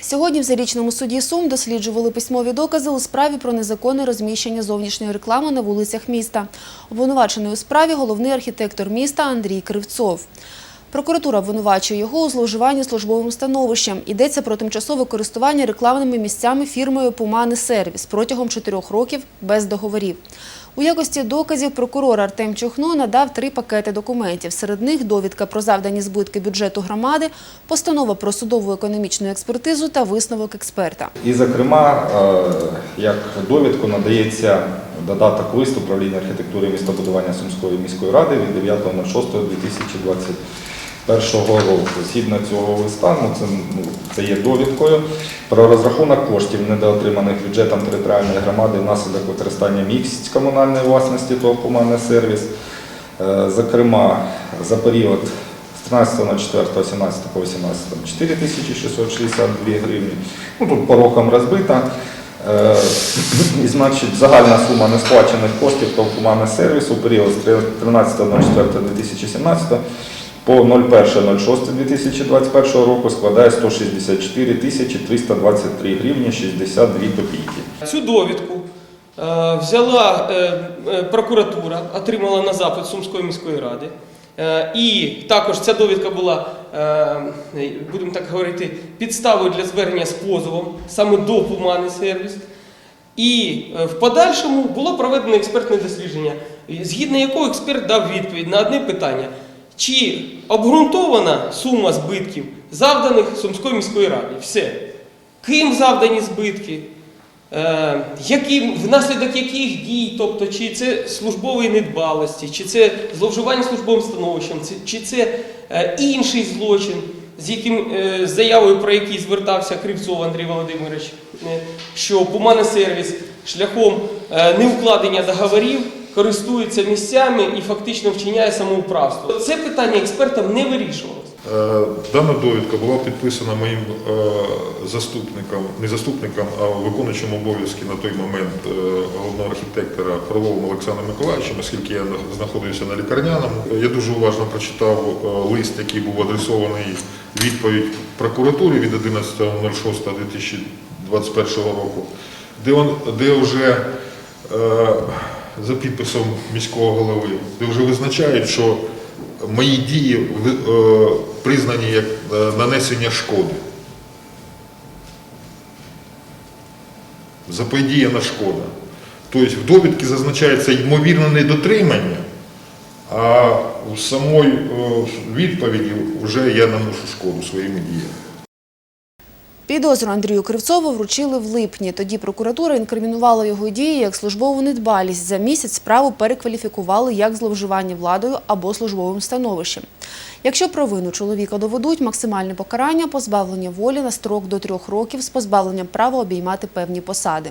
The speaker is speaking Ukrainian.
Сьогодні в зарічному суді Сум досліджували письмові докази у справі про незаконне розміщення зовнішньої реклами на вулицях міста. Обвинувачений у справі головний архітектор міста Андрій Кривцов. Прокуратура обвинувачує його у зловживанні службовим становищем. Йдеться про тимчасове користування рекламними місцями фірмою Пумани Сервіс протягом чотирьох років без договорів. У якості доказів прокурор Артем Чухно надав три пакети документів. Серед них довідка про завдані збитки бюджету громади, постанова про судову економічну експертизу та висновок експерта. І, зокрема, е, як довідку надається додаток листу управління архітектури і містобудування Сумської міської ради від 9.06.2021 року. Згідно цього листа, ну, це, ну, це є довідкою про розрахунок коштів, недоотриманих бюджетом територіальної громади внаслідок використання місць комунальної власності ТОВ «Комунальний сервіс. Е, Зокрема, за період з 13.04.17 по 18 4662 гривні. Ну, тут по рокам розбита. Е, І, значить, загальна сума несплачених коштів ТОВ «Комунальний сервіс у період з 13.04.2017 по 01.06.2021 року складає 164 тисячі 323 гривні 62 копійки. Цю довідку е, взяла е, е, прокуратура, отримала на запит Сумської міської ради. І також ця довідка була, будемо так говорити, підставою для звернення з позовом саме до Пумани сервіс. І в подальшому було проведено експертне дослідження, згідно якого експерт дав відповідь на одне питання: чи обґрунтована сума збитків, завданих Сумської міської раді? Все. Ким завдані збитки? Е, які, внаслідок яких дій, тобто чи це службової недбалості, чи це зловживання службовим становищем, чи- це е, інший злочин, з яким е, з заявою, про який звертався Кривцов Андрій Володимирович, що Пумана сервіс шляхом неукладення договорів користується місцями і фактично вчиняє самоуправство. Це питання експертам не вирішувалося. Е, Дана довідка була підписана моїм е, заступником, не заступником, а виконуючим обов'язки на той момент е, головного архітектора Фроловим Олександром Миколаївичем, оскільки я знаходився на лікарняному. Я дуже уважно прочитав лист, який був адресований відповідь прокуратурі від 11.06.2021 року, де, он, де вже за підписом міського голови, де вже визначають, що мої дії е, признані як е, нанесення шкоди. Заподіяна шкода. Тобто в довідці зазначається ймовірне недотримання, а в самій е, відповіді вже я наношу шкоду своїми діями. Підозру Андрію Кривцову вручили в липні. Тоді прокуратура інкримінувала його дії як службову недбалість. За місяць справу перекваліфікували як зловживання владою або службовим становищем. Якщо провину чоловіка доведуть, максимальне покарання – позбавлення волі на строк до трьох років з позбавленням права обіймати певні посади.